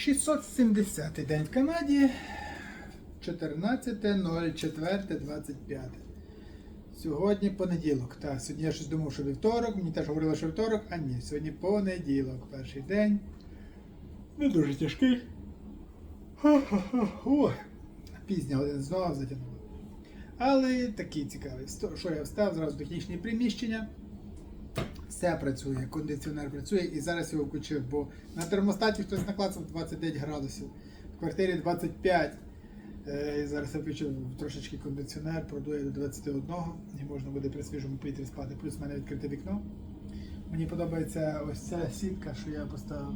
670 день в Канаді. 14.04.25. Сьогодні понеділок. Так, сьогодні я щось думав, що вівторок. Мені теж говорили, що вівторок, а ні, сьогодні понеділок. Перший день. Не дуже тяжкий. О, пізня година знову затягнула. Але такий цікавий. Що я встав, зразу технічні приміщення. Все працює, кондиціонер працює і зараз його включив, бо на термостаті хтось наклацав 29 градусів, в квартирі 25. Е, І зараз я включив трошечки кондиціонер, продує до 21 і можна буде при свіжому повітрі спати. Плюс в мене відкрите вікно. Мені подобається ось ця сітка, що я поставив.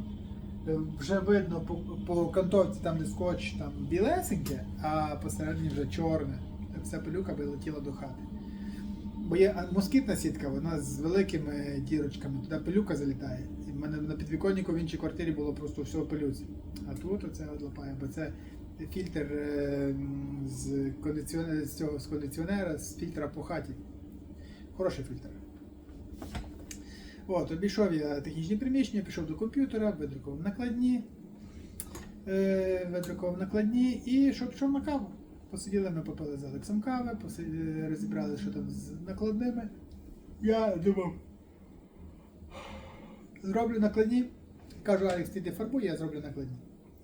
Е, Вже видно по, по кантовці, там де скотч, там білесеньке, а посередині вже чорне. Вся пилюка би до хати. Бо є москітна сітка, вона з великими дірочками, туди пилюка залітає. І в мене на підвіконнику в іншій квартирі було просто все пилюці. А тут оце от лапає, бо це фільтр е, з, кондиціонера, з цього з кондиціонера, з фільтра по хаті. Хороший фільтр. От, обійшов я технічні приміщення, пішов до комп'ютера, видрукував накладні, е, видрукував накладні і що пішов на. Посиділи ми попили з Алексом кави, посиділи, розібрали, що там з накладними. Я думав, зроблю накладні. Кажу, Алекс, ти йди фарбуй, я зроблю накладні.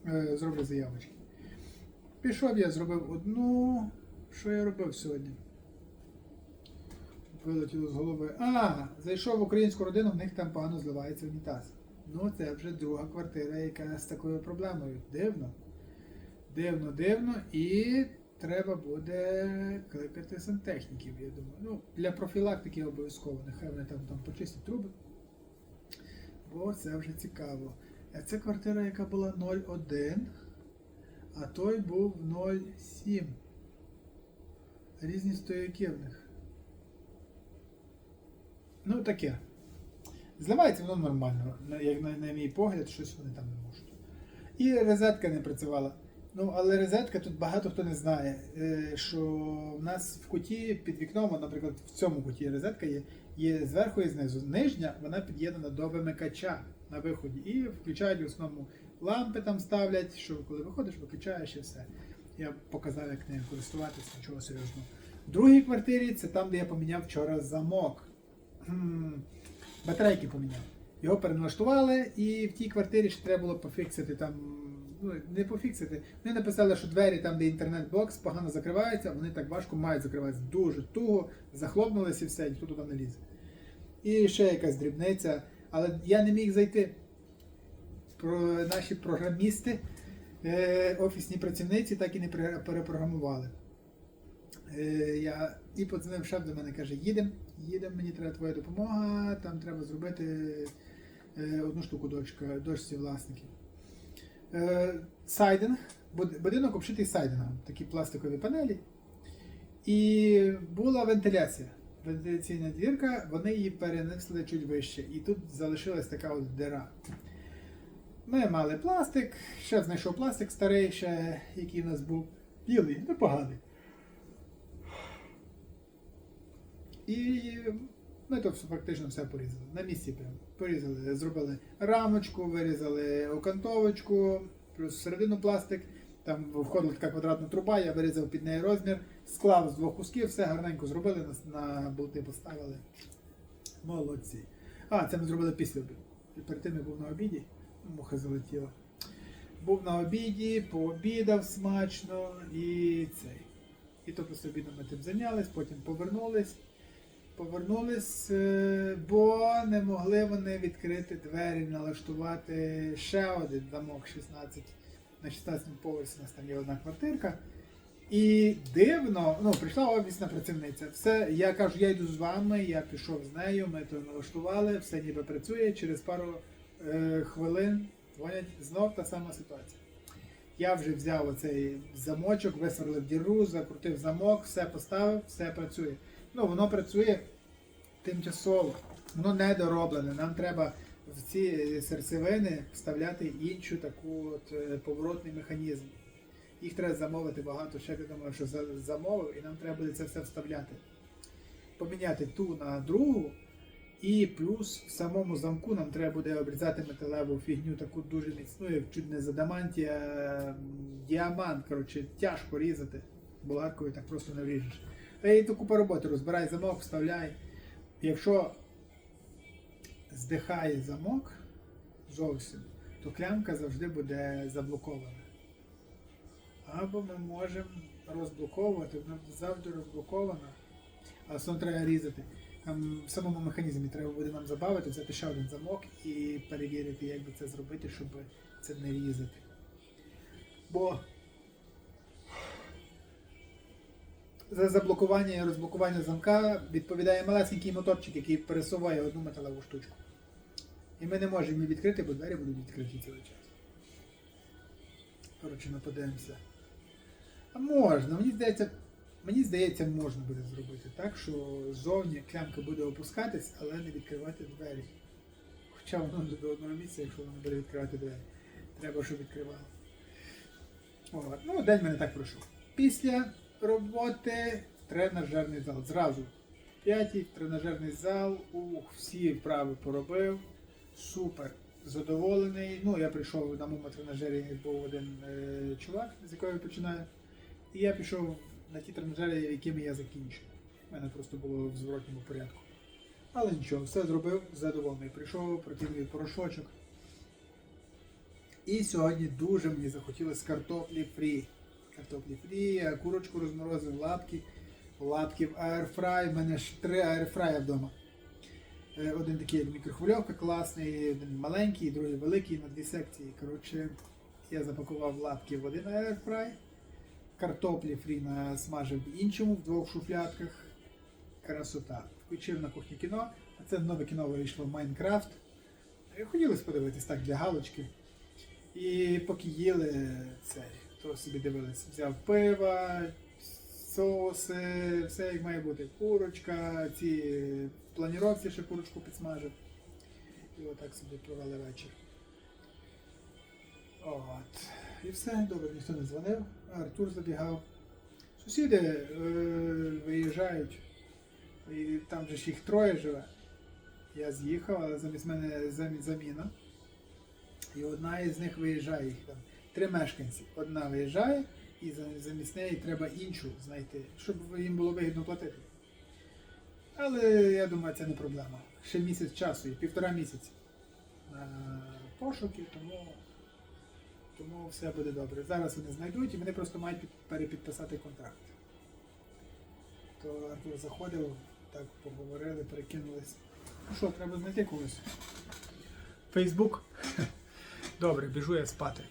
Е, зроблю заявочки. Пішов я, зробив одну. Що я робив сьогодні? Вилетіло з голови. А, зайшов в українську родину, в них там погано зливається унітаз. Ну, це вже друга квартира, яка з такою проблемою. Дивно. Дивно, дивно, і треба буде кликати сантехніків, я думаю. Ну, для профілактики обов'язково, нехай вони там, там почистять труби. Бо це вже цікаво. А це квартира, яка була 0,1, а той був 0,7. Різні стояки в них. Ну, таке. Зливається воно нормально, як на, на мій погляд, щось вони там не можуть. І розетка не працювала. Ну, але розетка тут багато хто не знає, е, що в нас в куті під вікном, наприклад, в цьому куті розетка є, є зверху і знизу. Нижня вона під'єднана до вимикача на виході. І включають в основному лампи там ставлять, що коли виходиш, виключаєш і все. Я показав, як нею користуватися, нічого серйозного. В другій квартирі це там, де я поміняв вчора замок. Батарейки поміняв. Його переналаштували, і в тій квартирі ще треба було пофіксити там. Ну, не пофіксити. Вони написали, що двері там, де інтернет-бокс, погано закриваються, вони так важко мають закриватися дуже туго, захлопнулися і все, ніхто туди не лізе. І ще якась дрібниця. Але я не міг зайти. Про наші програмісти, е, офісні працівниці так і не перепрограмували. Е, я і подзвонив шеф до мене, каже, їдемо, їдемо, мені треба твоя допомога, там треба зробити е, одну штуку дочка, дочці власників. Е, сайдинг, будинок обшитий сайдингом, такі пластикові панелі. І була вентиляція. Вентиляційна дірка, вони її перенесли чуть вище. І тут залишилась така от дира. Ми мали пластик, ще знайшов пластик старий, ще, який у нас був білий, непоганий. І ми то фактично все порізали. На місці прямо. Порізали, зробили рамочку, вирізали окантовочку, плюс всередину пластик. Там входила така квадратна труба, я вирізав під неї розмір, склав з двох кусків, все гарненько зробили, на, болти поставили. Молодці. А, це ми зробили після обіду. Перед тим я був на обіді, муха залетіла. Був на обіді, пообідав смачно і цей. І то після обіду ми тим зайнялись, потім повернулись. Повернулись, е, бо не могли вони відкрити двері, налаштувати ще один замок 16 на 16 поверсі. У нас там є одна квартирка. І дивно, ну, прийшла офісна працівниця. Все, я кажу, я йду з вами, я пішов з нею, ми то налаштували, все ніби працює. Через пару е, хвилин дзвонять знов та сама ситуація. Я вже взяв оцей замочок, висверлив діру, закрутив замок, все поставив, все працює. Ну, воно працює тимчасово, воно не дороблене. Нам треба в ці серцевини вставляти іншу таку от е, поворотний механізм. Їх треба замовити багато. Ще я думаю, що замовив, і нам треба буде це все вставляти. Поміняти ту на другу І плюс в самому замку нам треба буде обрізати металеву фігню, таку дуже міцну, як чуть не з адамантія, діамант. Коротше, тяжко різати. Болгаркою так просто не вріжеш. Та й ту купа роботи, розбирай замок, вставляй. Якщо здихає замок зовсім, то клямка завжди буде заблокована. Або ми можемо розблоковувати, вона завжди розблокована, але все треба різати. Там в самому механізмі треба буде нам забавити, взяти ще один замок і перевірити, як би це зробити, щоб це не різати. Бо за заблокування і розблокування замка відповідає малесенький моторчик, який пересуває одну металеву штучку. І ми не можемо її відкрити, бо двері будуть відкриті цілий час. Коротше, ми подивимося. А можна, мені здається, мені здається, можна буде зробити так, що ззовні клямка буде опускатись, але не відкривати двері. Хоча воно до одного місця, якщо воно буде відкривати двері. Треба, щоб відкривало. Ну, день мене так пройшов. Після роботи тренажерний зал. Зразу. П'ятій тренажерний зал. Ух, всі вправи поробив. Супер. Задоволений. Ну, я прийшов на моєму тренажері, був один е, чувак, з якого я починаю. І я пішов на ті тренажери, якими я закінчив. У мене просто було в зворотньому порядку. Але нічого, все зробив, задоволений. Прийшов, противний порошочок. І сьогодні дуже мені захотілося картоплі фрі. Картоплі фрі, я курочку розморозив, лапки, лапки в аерфрай. У мене ж три аерфрая вдома. Е, Один такий як мікрохвильовка класний, один маленький, другий великий на дві секції. Коротше, я запакував лапки в один аерфрай. Картоплі фрі насмажив в іншому, в двох шуфлятках. Красота. Включив на кухні кіно. А це нове кіно вийшло Майнкрафт. Е, Хотілося подивитись так для галочки. І поки їли це, то собі дивились. Взяв пива, соуси, все як має бути. Курочка, ці планіровці ще курочку підсмажив. І отак собі провели вечір. От. І все, добре, ніхто не дзвонив. Артур забігав. Сусіди е, виїжджають. І там же ж їх троє живе. Я з'їхав, але замість мене замі- заміна. І одна із них виїжджає їх там. Три мешканці. Одна виїжджає, і замість неї треба іншу знайти, щоб їм було вигідно платити. Але я думаю, це не проблема. Ще місяць часу і півтора місяці пошуки, тому, тому все буде добре. Зараз вони знайдуть і вони просто мають перепідписати контракт. То Артур заходив, так поговорили, перекинулись. Ну що, треба знайти когось. Фейсбук. Добре, біжу я спати.